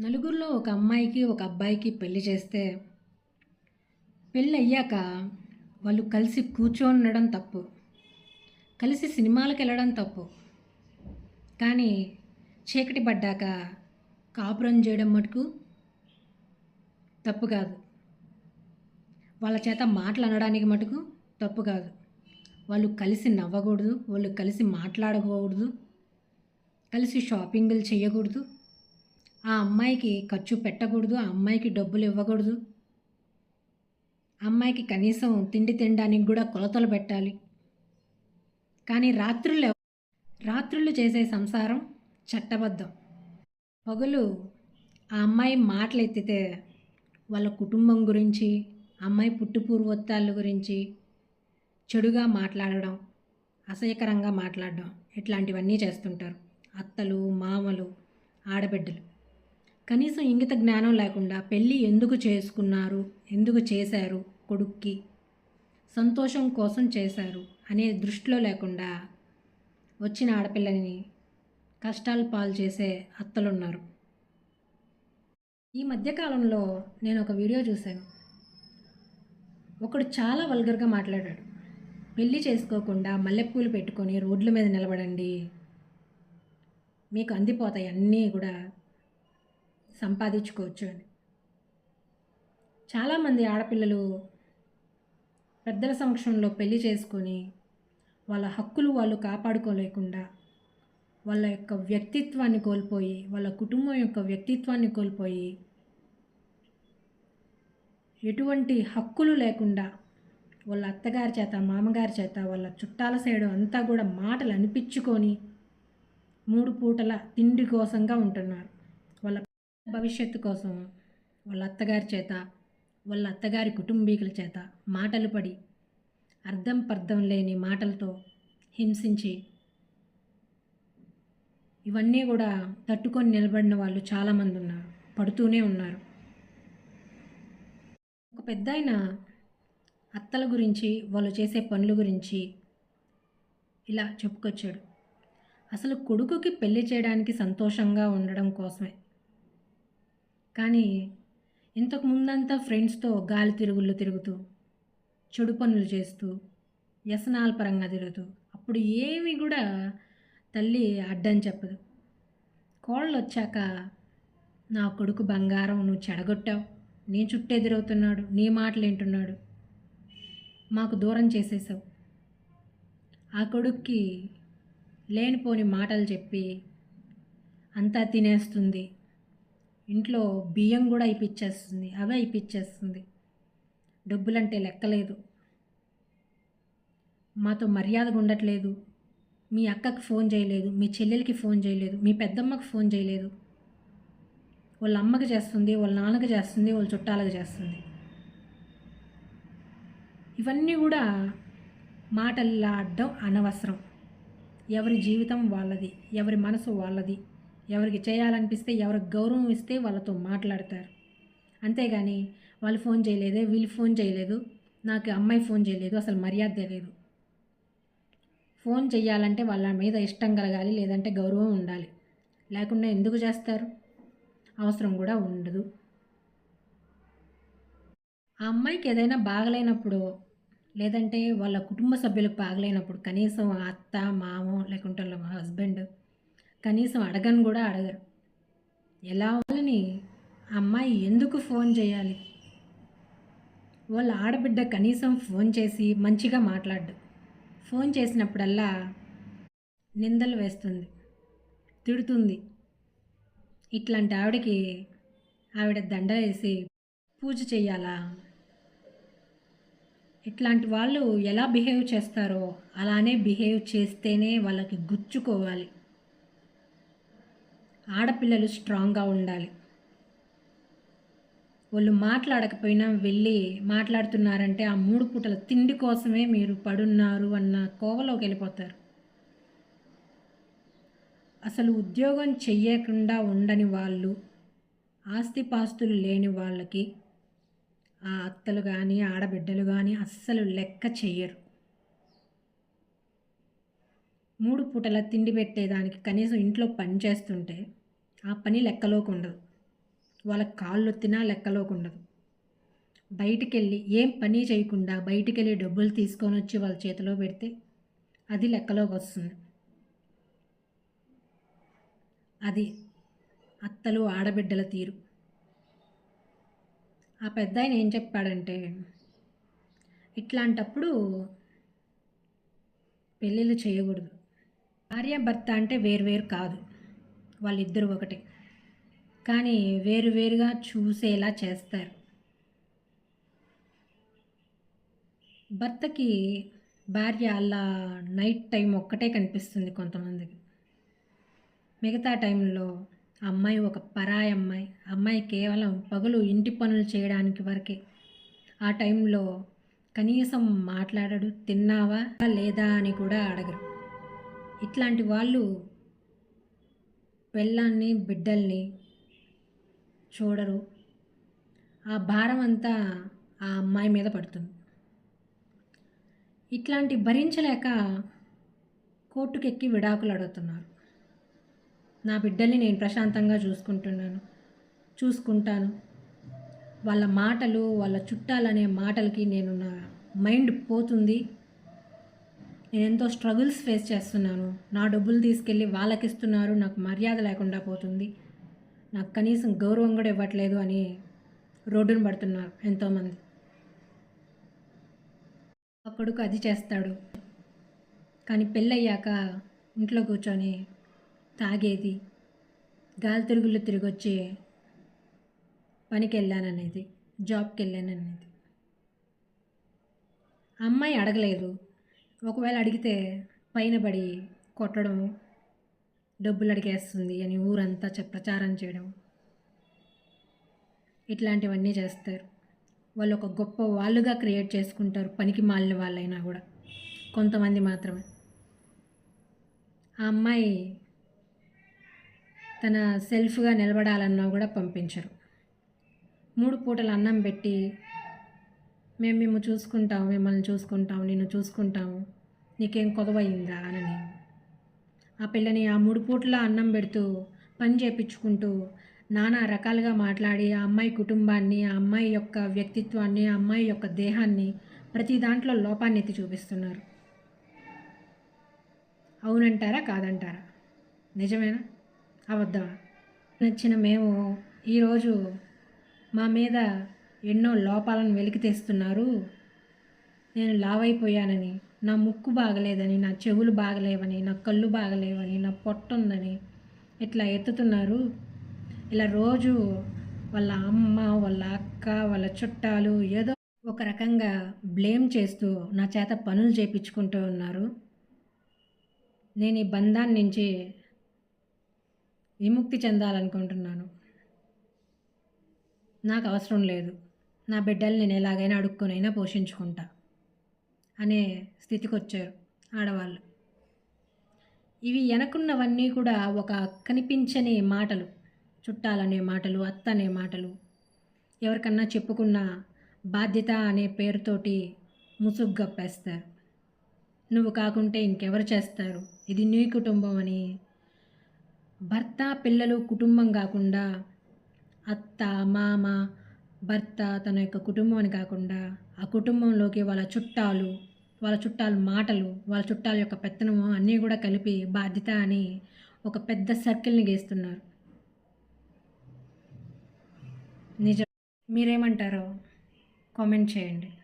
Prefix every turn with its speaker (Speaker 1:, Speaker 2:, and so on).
Speaker 1: నలుగురిలో ఒక అమ్మాయికి ఒక అబ్బాయికి పెళ్ళి చేస్తే పెళ్ళి అయ్యాక వాళ్ళు కలిసి కూర్చొని ఉండడం తప్పు. కలిసి సినిమాలకు వెళ్ళడం తప్పు. కానీ చీకటి పడ్డాక కాపురం చేయడం మటుకు తప్పు కాదు. వాళ్ళ చేత మాటలు అనడానికి మటుకు తప్పు కాదు. వాళ్ళు కలిసి నవ్వకూడదు వాళ్ళు కలిసి మాట్లాడకూడదు కలిసి షాపింగ్లు చేయకూడదు. ఆ అమ్మాయికి ఖర్చు పెట్టకూడదు ఆ అమ్మాయికి డబ్బులు ఇవ్వకూడదు. అమ్మాయికి కనీసం తిండి తినడానికి కూడా కొలతలు పెట్టాలి. కానీ రాత్రులు రాత్రులు చేసే సంసారం చట్టబద్ధం. పగులు ఆ అమ్మాయి మాటలు ఎత్తితే వాళ్ళ కుటుంబం గురించి అమ్మాయి పుట్టుపూర్వోత్తాల గురించి చెడుగా మాట్లాడడం అసహ్యకరంగా మాట్లాడడం ఇట్లాంటివన్నీ చేస్తుంటారు. అత్తలు మామలు ఆడబిడ్డలు. కనీసం ఇంగిత జ్ఞానం లేకుండా పెళ్ళి ఎందుకు చేసుకున్నారు? ఎందుకు చేశారు కొడుక్కి? సంతోషం కోసం చేశారు అనే దృష్టిలో లేకుండా వచ్చిన ఆడపిల్లని కష్టాలు పాలు చేసే అత్తలున్నారు. ఈ మధ్యకాలంలో నేను ఒక వీడియో చూశాను. ఒకడు చాలా వల్గర్గా మాట్లాడాడు. పెళ్ళి చేసుకోకుండా మల్లెపూలు పెట్టుకొని రోడ్ల మీద నిలబడండి. మీకు అందిపోతాయి అన్నీ కూడా సంపాదించుకోవచ్చు అని చాలామంది ఆడపిల్లలు పెద్దల సమక్షంలో పెళ్ళి చేసుకొని వాళ్ళ హక్కులు వాళ్ళు కాపాడుకోలేకుండా వాళ్ళ యొక్క వ్యక్తిత్వాన్ని కోల్పోయి వాళ్ళ కుటుంబం యొక్క వ్యక్తిత్వాన్ని కోల్పోయి ఎటువంటి హక్కులు లేకుండా వాళ్ళ అత్తగారి చేత మామగారి చేత వాళ్ళ చుట్టాల సైడు అంతా కూడా మాటలు అనిపించుకొని మూడు పూటల తిండి కోసంగా ఉంటున్నారు. వాళ్ళ భవిష్యత్తు కోసం వాళ్ళ అత్తగారి చేత వాళ్ళ అత్తగారి కుటుంబీకుల చేత మాటలు పడి అర్థం పర్థం లేని మాటలతో హింసించి ఇవన్నీ కూడా తట్టుకొని నిలబడిన వాళ్ళు చాలామంది ఉన్నారు పడుతూనే ఉన్నారు. ఒక పెద్ద అత్తల గురించి వాళ్ళు చేసే పనుల గురించి ఇలా చెప్పుకొచ్చాడు. అసలు కొడుకుకి పెళ్ళి చేయడానికి సంతోషంగా ఉండడం కోసమే. కానీ ఇంతకు ముందంతా ఫ్రెండ్స్తో గాలి తిరుగుళ్ళు తిరుగుతూ చెడు పనులు చేస్తూ వ్యసనాల పరంగా తిరుగుతూ అప్పుడు ఏమి కూడా తల్లి అడ్డని చెప్పదు. కోళ్ళు వచ్చాక నా కొడుకు బంగారం నువ్వు చెడగొట్టావు నీ చుట్టూ ఎదురవుతున్నాడు నీ మాటలు వింటున్నాడు మాకు దూరం చేసేసావు. ఆ కొడుక్కి లేనిపోని మాటలు చెప్పి అంతా తినేస్తుంది. ఇంట్లో బియ్యం కూడా అయిపిచ్చేస్తుంది అవే అయిపిచ్చేస్తుంది డబ్బులంటే లెక్కలేదు. మాతో మర్యాదగా ఉండట్లేదు. మీ అక్కకి ఫోన్ చేయలేదు మీ చెల్లెలకి ఫోన్ చేయలేదు మీ పెద్దమ్మకి ఫోన్ చేయలేదు. వాళ్ళ అమ్మకి చేస్తుంది వాళ్ళ నాన్నకి చేస్తుంది వాళ్ళ చుట్టాలకు చేస్తుంది. ఇవన్నీ కూడా మాటల్లా అడ్డం అనవసరం. ఎవరి జీవితం వాళ్ళది ఎవరి మనసు వాళ్ళది. ఎవరికి చేయాలనిపిస్తే ఎవరికి గౌరవం ఇస్తే వాళ్ళతో మాట్లాడతారు. అంతేగాని వాళ్ళు ఫోన్ చేయలేదే వీళ్ళు ఫోన్ చేయలేదు నాకు అమ్మాయి ఫోన్ చేయలేదు అసలు మర్యాద లేదు. ఫోన్ చేయాలంటే వాళ్ళ మీద ఇష్టం కలగాలి లేదంటే గౌరవం ఉండాలి. లేకుండా ఎందుకు చేస్తారు? అవసరం కూడా ఉండదు. ఆ అమ్మాయికి ఏదైనా బాగలేనప్పుడు లేదంటే వాళ్ళ కుటుంబ సభ్యులకు బాగలేనప్పుడు కనీసం అత్త మామ లేకుంటే వాళ్ళ హస్బెండ్ కనీసం అడగని కూడా అడగరు. ఎలా వాళ్ళని అమ్మాయి ఎందుకు ఫోన్ చేయాలి? వాళ్ళ ఆడబిడ్డ కనీసం ఫోన్ చేసి మంచిగా మాట్లాడు ఫోన్ చేసినప్పుడల్లా నిందలు వేస్తుంది తిడుతుంది. ఇట్లాంటి ఆవిడకి ఆవిడ దండ వేసి పూజ చేయాలా? ఇట్లాంటి వాళ్ళు ఎలా బిహేవ్ చేస్తారో అలానే బిహేవ్ చేస్తేనే వాళ్ళకి గుచ్చుకోవాలి. ఆడపిల్లలు స్ట్రాంగ్గా ఉండాలి. వాళ్ళు మాట్లాడకపోయినా వెళ్ళి మాట్లాడుతున్నారంటే ఆ మూడు పూటల తిండి కోసమే మీరు పడున్నారు అన్న కోవలోకి వెళ్ళిపోతారు. అసలు ఉద్యోగం చెయ్యకుండా ఉండని వాళ్ళు ఆస్తిపాస్తులు లేని వాళ్ళకి ఆ అత్తలు కానీ ఆడబిడ్డలు కానీ అస్సలు లెక్క చెయ్యరు. మూడు పూటల తిండి పెట్టేదానికి కనీసం ఇంట్లో పని చేస్తుంటే ఆ పని లెక్కలోకి ఉండదు వాళ్ళ కాళ్ళు ఒత్తినా లెక్కలోకి ఉండదు బయటికి వెళ్ళి ఏం పని చేయకుండా బయటికి వెళ్ళి డబ్బులు తీసుకొని వచ్చి వాళ్ళ చేతిలో పెడితే అది లెక్కలోకి వస్తుంది అది అత్తలు ఆడబిడ్డల తీరు. ఆ పెద్ద ఆయన ఏం చెప్పాడంటే ఇట్లాంటప్పుడు పెళ్ళిళ్ళు చేయకూడదు. భార్య భర్త అంటే వేరు కాదు. వాళ్ళిద్దరు ఒకటే. కానీ వేరు వేరుగా చూసేలా చేస్తారు. భర్తకి భార్య అలా నైట్ టైం ఒక్కటే కనిపిస్తుంది కొంతమందికి. మిగతా టైంలో అమ్మాయి ఒక పరాయి అమ్మాయి. అమ్మాయి కేవలం పగలు ఇంటి పనులు చేయడానికి వరకే. ఆ టైంలో కనీసం మాట్లాడడు తిన్నావా లేదా అని కూడా అడగరు. ఇట్లాంటి వాళ్ళు పెళ్ళాన్ని బిడ్డల్ని చూడరు. ఆ భారం అంతా ఆ అమ్మాయి మీద పడుతుంది. ఇట్లాంటి భరించలేక కోర్టుకెక్కి విడాకులు అడుగుతున్నారు. నా బిడ్డల్ని నేను ప్రశాంతంగా చూసుకుంటున్నాను చూసుకుంటాను. వాళ్ళ మాటలు వాళ్ళ చుట్టాలనే మాటలకి నేను నా మైండ్ పోతుంది. నేను ఎంతో స్ట్రగుల్స్ ఫేస్ చేస్తున్నాను. నా డబ్బులు తీసుకెళ్ళి వాళ్ళకి ఇస్తున్నారు నాకు మర్యాద లేకుండా పోతుంది. నాకు కనీసం గౌరవం కూడా ఇవ్వట్లేదు అని రోడ్డును పడుతున్నారు ఎంతోమంది. ఆ కొడుకు అది చేస్తాడు. కానీ పెళ్ళయ్యాక ఇంట్లో కూర్చొని తాగేది గాలి తిరుగులు తిరిగి వచ్చి పనికి వెళ్ళాననేది జాబ్కి వెళ్ళాననేది అమ్మాయి అడగలేదు. ఒకవేళ అడిగితే పైన పడి కొట్టడం డబ్బులు అడిగేస్తుంది అని ఊరంతా ప్రచారం చేయడం. ఇట్లాంటివన్నీ చేస్తారు. వాళ్ళు ఒక గొప్ప వాళ్ళుగా క్రియేట్ చేసుకుంటారు పనికి మాలిన వాళ్ళైనా కూడా. కొంతమంది మాత్రమే. ఆ అమ్మాయి తన సెల్ఫ్గా నిలబడాలన్నా కూడా పంపించరు. మూడు పూటలు అన్నం పెట్టి మేము మేము చూసుకుంటాం మిమ్మల్ని చూసుకుంటాం నిన్ను చూసుకుంటాము నీకేం కొదవయిందా అని ఆ పిల్లని ఆ మూడు పూట్ల అన్నం పెడుతూ పని చేపించుకుంటూ నానా రకాలుగా మాట్లాడి ఆ అమ్మాయి కుటుంబాన్ని ఆ అమ్మాయి యొక్క వ్యక్తిత్వాన్ని ఆ అమ్మాయి యొక్క దేహాన్ని ప్రతి దాంట్లో లోపాన్ని ఎత్తి చూపిస్తున్నారు. అవునంటారా కాదంటారా? నిజమేనా? అబద్ధమా? నచ్చిన మేము ఈరోజు మా మీద ఎన్నో లోపాలను వెలికి తెస్తున్నారు. నేను లావైపోయానని నా ముక్కు బాగలేదని నా చెవులు బాగలేవని నా కళ్ళు బాగలేవని నా పొట్ట ఉందని ఇట్లా ఎత్తుతున్నారు? ఇలా రోజు వాళ్ళ అమ్మ వాళ్ళ అక్క వాళ్ళ చుట్టాలు ఏదో ఒక రకంగా బ్లేమ్ చేస్తూ నా చేత పనులు చేయించుకుంటూ ఉన్నారు. నేను ఈ బంధాన్ని నుంచి విముక్తి చెందాలనుకుంటున్నాను. నాకు అవసరం లేదు. నా బిడ్డలు నేను ఎలాగైనా అడుక్కొనైనా పోషించుకుంటా అనే స్థితికి వచ్చారు ఆడవాళ్ళు. ఇవి వెనకున్నవన్నీ కూడా ఒక కనిపించని మాటలు చుట్టాలనే మాటలు అత్త అనే మాటలు ఎవరికన్నా చెప్పుకున్న బాధ్యత అనే పేరుతోటి ముసుగ్గప్పేస్తారు నువ్వు కాకుంటే ఇంకెవరు చేస్తారు? ఇది నీ కుటుంబం అని భర్త పిల్లలు కుటుంబం కాకుండా అత్త మామ భర్త తన యొక్క కుటుంబం అని కాకుండా ఆ కుటుంబంలోకి వాళ్ళ చుట్టాలు వాళ్ళ చుట్టాల మాటలు వాళ్ళ చుట్టాల యొక్క పెత్తనము అన్నీ కూడా కలిపి బాధ్యత అని ఒక పెద్ద సర్కిల్ని గీస్తున్నారు. నిజం. మీరేమంటారో కామెంట్ చేయండి.